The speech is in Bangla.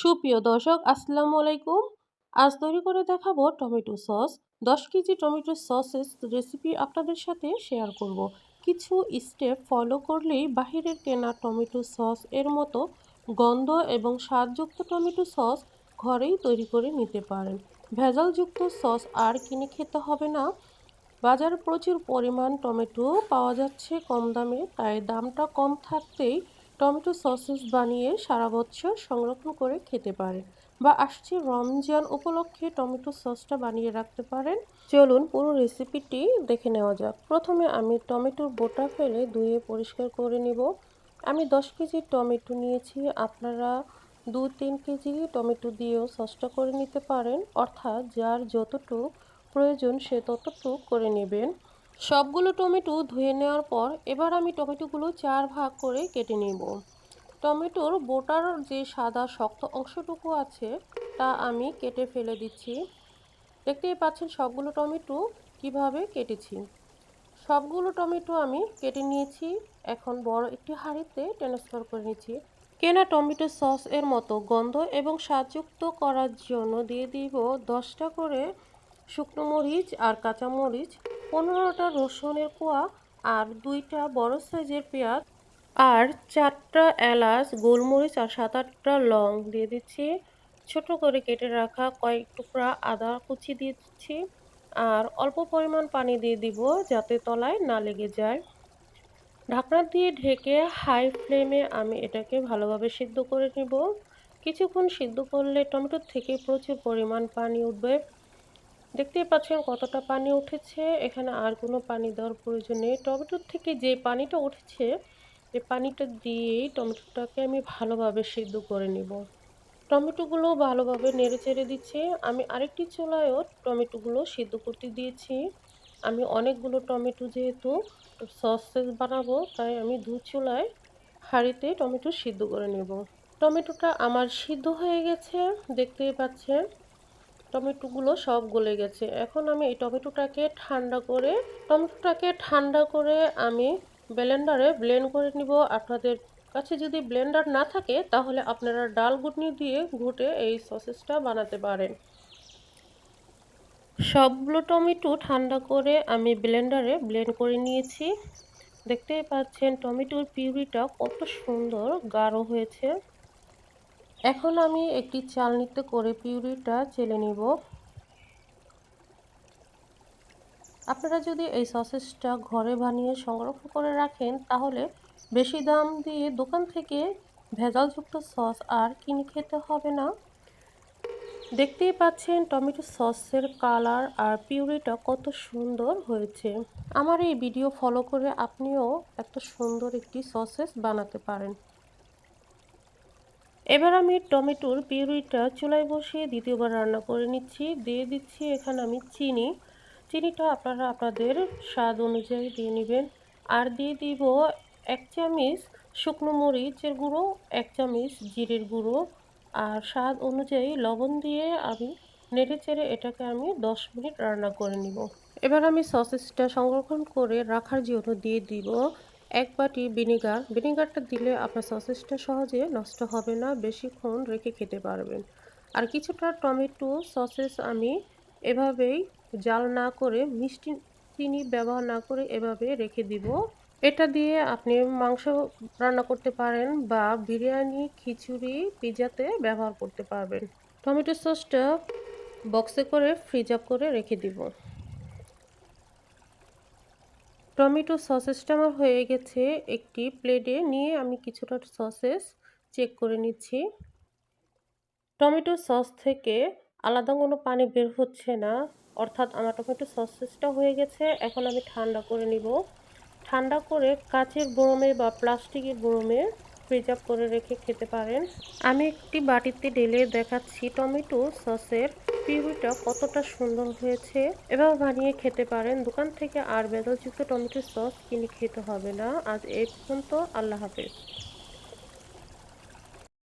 সুপ্রিয় দর্শক, আসসালামু আলাইকুম। আজ তৈরি করে দেখাবো টমেটো সস। দশ কেজি টমেটো সসের রেসিপি আপনাদের সাথে শেয়ার করব। কিছু স্টেপ ফলো করলেই বাহিরের কেনা টমেটো সস এর মতো গন্ধ এবং স্বাদযুক্ত টমেটো সস ঘরেই তৈরি করে নিতে পারেন। ভেজালযুক্ত সস আর কিনে খেতে হবে না। বাজারে প্রচুর পরিমাণ টমেটো পাওয়া যাচ্ছে কম দামে, তাই দামটা কম থাকতেই টমেটো সসেস বানিয়ে সারা বছর সংরক্ষণ করে খেতে পারেন বা আসছে রমজান উপলক্ষে টমেটো সসটা বানিয়ে রাখতে পারেন। চলুন পুরো রেসিপিটি দেখে নেওয়া যাক। প্রথমে আমি টমেটোর বোটা ফেলে ধুয়ে পরিষ্কার করে নেব। আমি দশ কেজি টমেটো নিয়েছি। আপনারা দু তিন কেজি টমেটো দিয়েও সসটা করে নিতে পারেন। অর্থাৎ যার যতটুকু প্রয়োজন সে ততটুকু করে নেবেন। সবগুলো টমেটো ধুয়ে নেওয়ার পর এবার আমি টমেটোগুলো চার ভাগ করে কেটে নেব। টমেটোর বোটার যে সাদা শক্ত অংশটুকু আছে, তা আমি কেটে ফেলে দিচ্ছি। দেখতেই পাচ্ছেন সবগুলো টমেটো কীভাবে কেটেছি। সবগুলো টমেটো আমি কেটে নিয়েছি। এখন বড় একটি হাঁড়িতে ট্রান্সফার করে নিয়েছি কেনা টমেটো সস এর মতো গন্ধ এবং স্বাদযুক্ত করার জন্য দিয়ে দিব দশটা করে শুকনো মরিচ আর কাঁচা মরিচ। পনেরোটা রসুনের কোয়া আর দুইটা বড় সাইজের পেঁয়াজ আর চারটা এলাচ, গোলমরিচ আর সাত আটটা লং দিয়ে দিচ্ছি। ছোট করে কেটে রাখা কয়েক টুকরা আদা কুচি দিয়ে দিচ্ছি আর অল্প পরিমাণ পানি দিয়ে দিব যাতে তলায় না লেগে যায়। ঢাকনা দিয়ে ঢেকে হাই ফ্লেমে আমি এটাকে ভালোভাবে সিদ্ধ করে নেব। কিছুক্ষণ সিদ্ধ করলে টমেটোর থেকে প্রচুর পরিমাণ পানি উঠবে। দেখতেই পাচ্ছেন কতটা পানি উঠেছে। এখানে আর কোনো পানি দেওয়ার প্রয়োজন নেই। টমেটোর থেকে যে পানিটা উঠেছে এই পানিটা দিয়েই টমেটোটাকে আমি ভালোভাবে সিদ্ধ করে নেব। টমেটোগুলো ভালোভাবে নেড়ে চেড়ে দিচ্ছে। আমি আরেকটি চুলায়ও টমেটোগুলো সিদ্ধ করতে দিয়েছি। আমি অনেকগুলো টমেটো যেহেতু সসেস বানাবো, তাই আমি দু চুলায় হাঁড়িতে টমেটো সিদ্ধ করে নেব। টমেটোটা আমার সিদ্ধ হয়ে গেছে, দেখতেই পাচ্ছেন। টমেটোগুলো সব গলে গেছে। এখন আমি এই টমেটোটাকে ঠান্ডা করে, টমেটোটাকে ঠান্ডা করে আমি ব্লেন্ডারে ব্লেন্ড করে নিব। আপনাদের কাছে যদি ব্লেন্ডার না থাকে, তাহলে আপনারা ডাল গুটনি দিয়ে ঘুটে এই সসেসটা বানাতে পারেন। সবগুলো টমেটো ঠান্ডা করে আমি ব্লেন্ডারে ব্লেন্ড করে নিয়েছি। দেখতেই পাচ্ছেন টমেটোর পিউরিটা কত সুন্দর, গাঢ় হয়েছে। এখন আমি একটি চাল চালনিতে করে পিউরিটা চেলে নিব। আপনারা যদি এই সসেসটা ঘরে বানিয়ে সংরক্ষণ করে রাখেন, তাহলে বেশি দাম দিয়ে দোকান থেকে ভেজালযুক্ত সস আর কিনে খেতে হবে না। দেখতেই পাচ্ছেন টমেটো সসের কালার আর পিউরিটা কত সুন্দর হয়েছে। আমার এই ভিডিও ফলো করে আপনিও এত সুন্দর একটি সসেস বানাতে পারেন। এবার আমি টমেটোর পিউরিটা চুলায় বসিয়ে দ্বিতীয়বার রান্না করে নিচ্ছি। দিয়ে দিচ্ছি এখানে আমি চিনি। চিনিটা আপনারা আপনাদের স্বাদ অনুযায়ী দিয়ে নেবেন। আর দিয়ে দিব এক চামচ শুকনো মরিচের গুঁড়ো, এক চামচ জিরের গুঁড়ো। আর স্বাদ অনুযায়ী লবণ দিয়ে আমি নেড়ে চেড়ে এটাকে আমি দশ মিনিট রান্না করে নিব। এবার আমি সসেসটা সংরক্ষণ করে রাখার জন্য দিয়ে দিব এক বাটি ভিনিগার। ভিনিগারটা দিলে আপনার সসেসটা সহজে নষ্ট হবে না, বেশিক্ষণ রেখে খেতে পারবেন। আর কিছুটা টমেটো সসেস আমি এভাবেই জাল না করে, মিষ্টি চিনি ব্যবহার না করে এভাবে রেখে দিব। এটা দিয়ে আপনি মাংস রান্না করতে পারেন বা বিরিয়ানি, খিচুড়ি পিজাতে ব্যবহার করতে পারবেন। টমেটো সসটা বক্সে করে ফ্রিজ আপ করে রেখে দিব। টমেটো সসেসটা আমার হয়ে গেছে একটি প্লেটে। নিয়ে আমি কিছুটা সসেস চেক করে নিচ্ছি। টমেটো সস থেকে আলাদা কোনো পানি বের হচ্ছে না। অর্থাৎ আমার টমেটো সসেসটা হয়ে গেছে। এখন আমি ঠান্ডা করে নিব। ঠান্ডা করে কাচের বরমে বা প্লাস্টিকের বরমে প্রিজার্ভ করে রেখে খেতে পারেন। আমি একটি বাটিতে ঢেলে দেখাচ্ছি টমেটো সসের পিউরিটা কতটা সুন্দর হয়েছে। এবার বানিয়ে খেতে পারেন। দোকান থেকে আর বেদলযুক্ত টমেটো সস কিনে খেতে হবে না। আজ এই পর্যন্ত আল্লাহ হাফেজ।